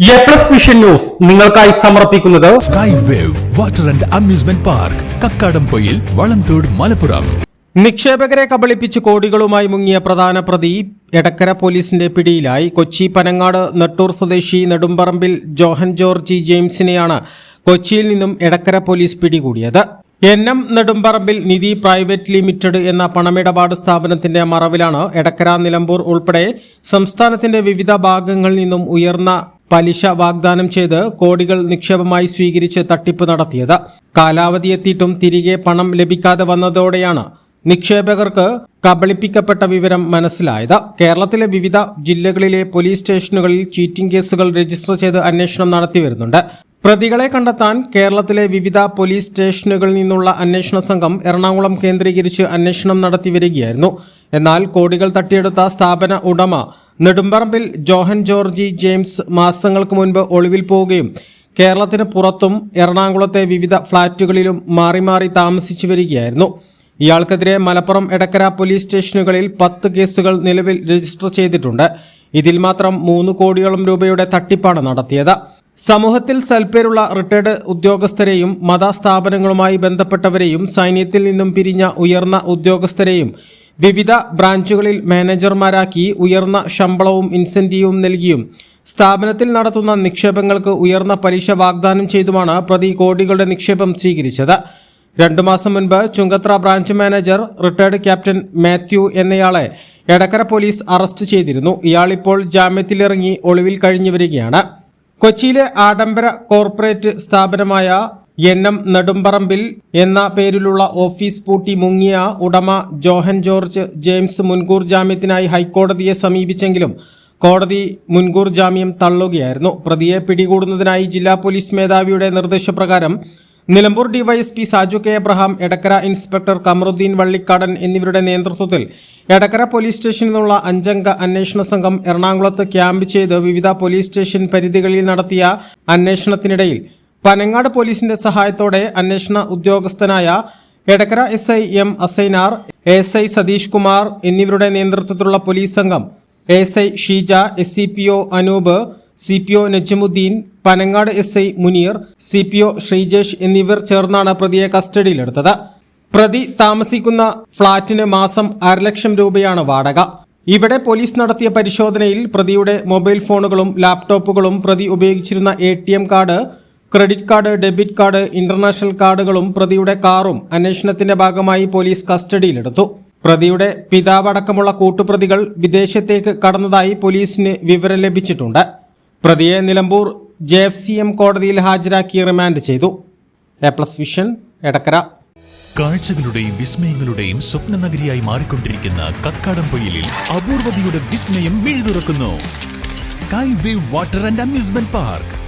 A plus vision news നിങ്ങൾക്കായി സമർപ്പിക്കുന്നത് sky wave water and amusement park Kakkadampoyil Valamthode Malappuram. നിക്ഷേപകരെ കബളിപ്പിച്ച് കോടികളുമായി മുങ്ങിയ പ്രധാന പ്രതി എടക്കര പോലീസിന്റെ പിടിയിലായി. കൊച്ചി പനങ്ങാട് നെട്ടൂർ സ്വദേശി നെടുമ്പറമ്പിൽ ജോഹൻ ജോർജി ജെയിംസിനെയാണ് കൊച്ചിയിൽ നിന്നും എടക്കര പോലീസ് പിടികൂടിയത്. N M Nedumparambil Nidhi private limited എന്ന പണമിടപാട് സ്ഥാപനത്തിന്റെ മറവിലാണ് എടക്കര നിലമ്പൂർ ഉൾപ്പെടെ സംസ്ഥാനത്തിന്റെ വിവിധ ഭാഗങ്ങളിൽ നിന്നും ഉയർന്ന പലിശ വാഗ്ദാനം ചെയ്ത് കോടികൾ നിക്ഷേപമായി സ്വീകരിച്ച് തട്ടിപ്പ് നടത്തിയത്. കാലാവധി എത്തിയിട്ടും തിരികെ പണം ലഭിക്കാതെ വന്നതോടെയാണ് നിക്ഷേപകർക്ക് കബളിപ്പിക്കപ്പെട്ട വിവരം മനസ്സിലായത്. കേരളത്തിലെ വിവിധ ജില്ലകളിലെ പോലീസ് സ്റ്റേഷനുകളിൽ ചീറ്റിംഗ് കേസുകൾ രജിസ്റ്റർ ചെയ്ത് അന്വേഷണം നടത്തി വരുന്നുണ്ട്. പ്രതികളെ കണ്ടെത്താൻ കേരളത്തിലെ വിവിധ പോലീസ് സ്റ്റേഷനുകളിൽ നിന്നുള്ള അന്വേഷണ സംഘം എറണാകുളം കേന്ദ്രീകരിച്ച് അന്വേഷണം നടത്തി വരികയായിരുന്നു. എന്നാൽ കോടികൾ തട്ടിയെടുത്ത സ്ഥാപന ഉടമ നെടുമ്പറമ്പിൽ ജോഹൻ ജോർജി ജെയിംസ് മാസങ്ങൾക്ക് മുൻപ് ഒളിവിൽ പോവുകയും കേരളത്തിന് പുറത്തും എറണാകുളത്തെ വിവിധ ഫ്ളാറ്റുകളിലും മാറി മാറി താമസിച്ചു വരികയായിരുന്നു. ഇയാൾക്കെതിരെ മലപ്പുറം എടക്കര പോലീസ് സ്റ്റേഷനുകളിൽ പത്ത് കേസുകൾ നിലവിൽ രജിസ്റ്റർ ചെയ്തിട്ടുണ്ട്. ഇതിൽ മാത്രം മൂന്ന് കോടിയോളം രൂപയുടെ തട്ടിപ്പാണ് നടത്തിയത്. സമൂഹത്തിൽ സൽപ്പേരുള്ള റിട്ടയർഡ് ഉദ്യോഗസ്ഥരെയും മതസ്ഥാപനങ്ങളുമായി ബന്ധപ്പെട്ടവരെയും സൈന്യത്തിൽ നിന്നും പിരിഞ്ഞ ഉയർന്ന ഉദ്യോഗസ്ഥരെയും വിവിധ ബ്രാഞ്ചുകളിൽ മാനേജർമാരാക്കി ഉയർന്ന ശമ്പളവും ഇൻസെന്റീവും നൽകിയും സ്ഥാപനത്തിൽ നടത്തുന്ന നിക്ഷേപങ്ങൾക്ക് ഉയർന്ന പലിശ വാഗ്ദാനം ചെയ്തുമാണ് പ്രതി കോടികളുടെ നിക്ഷേപം സ്വീകരിച്ചത്. രണ്ടു മാസം മുൻപ് Chungathara branch manager retired captain Mathew എന്നയാളെ എടക്കര പോലീസ് അറസ്റ്റ് ചെയ്തിരുന്നു. ഇയാളിപ്പോൾ ജാമ്യത്തിലിറങ്ങി ഒളിവിൽ കഴിഞ്ഞു വരികയാണ് കൊച്ചിയിലെ ആഡംബര കോർപ്പറേറ്റ് സ്ഥാപനമായ എൻ എം നെടുമ്പറമ്പിൽ എന്ന പേരിലുള്ള ഓഫീസ് പൂട്ടി മുങ്ങിയ ഉടമ ജോഹൻ ജോർജ് ജെയിംസ് മുൻകൂർ ജാമ്യത്തിനായി ഹൈക്കോടതിയെ സമീപിച്ചെങ്കിലും കോടതി മുൻകൂർ ജാമ്യം തള്ളുകയായിരുന്നു. പ്രതിയെ പിടികൂടുന്നതിനായി ജില്ലാ പോലീസ് മേധാവിയുടെ നിർദ്ദേശപ്രകാരം Nilambur DYSP Saju K Abraham Edakkara inspector Kamaruddin Vallikkadan എന്നിവരുടെ നേതൃത്വത്തിൽ എടക്കര പോലീസ് സ്റ്റേഷനിൽ നിന്നുള്ള അഞ്ചംഗ അന്വേഷണ സംഘം എറണാകുളത്ത് ക്യാമ്പ് ചെയ്ത് വിവിധ പോലീസ് സ്റ്റേഷൻ പരിധികളിൽ നടത്തിയ അന്വേഷണത്തിനിടയിൽ പനങ്ങാട് പോലീസിന്റെ സഹായത്തോടെ അന്വേഷണ ഉദ്യോഗസ്ഥനായ Edakkara S I M Asainar S I Satheesh Kumar എന്നിവരുടെ നേതൃത്വത്തിലുള്ള പോലീസ് സംഘം S I Sheeja S C P O Anoop C P O Najmuddeen Panangad S I Muneer C P O Sreejesh എന്നിവർ ചേർന്നാണ് പ്രതിയെ കസ്റ്റഡിയിലെടുത്തത്. പ്രതി താമസിക്കുന്ന ഫ്ളാറ്റിന് മാസം അരലക്ഷം രൂപയാണ് വാടക. ഇവിടെ പോലീസ് നടത്തിയ പരിശോധനയിൽ പ്രതിയുടെ മൊബൈൽ ഫോണുകളും ലാപ്ടോപ്പുകളും പ്രതി ഉപയോഗിച്ചിരുന്ന A card credit card debit card international കാർഡുകളും പ്രതിയുടെ കാറും അന്വേഷണത്തിന്റെ ഭാഗമായി പോലീസ് കസ്റ്റഡിയിലെടുത്തു. പ്രതിയുടെ പിതാവടക്കമുള്ള കൂട്ടുപ്രതികൾ വിദേശത്തേക്ക് കടന്നതായി പോലീസിന് വിവരം ലഭിച്ചിട്ടുണ്ട്. പ്രതിയെ Nilambur J F C M കോടതിയിൽ ഹാജരാക്കി റിമാൻഡ് ചെയ്തു. A plus vision Edakkara. കാഴ്ചകളുടെയും വിസ്മയങ്ങളുടെയും സ്വപ്ന നഗരിയായി മാറിക്കൊണ്ടിരിക്കുന്ന കക്കാടംപൊയിലിൽ അപൂർവതയുടെ വിസ്മയം മിഴുതുറക്കുന്നു. Sky wave water and amusement park.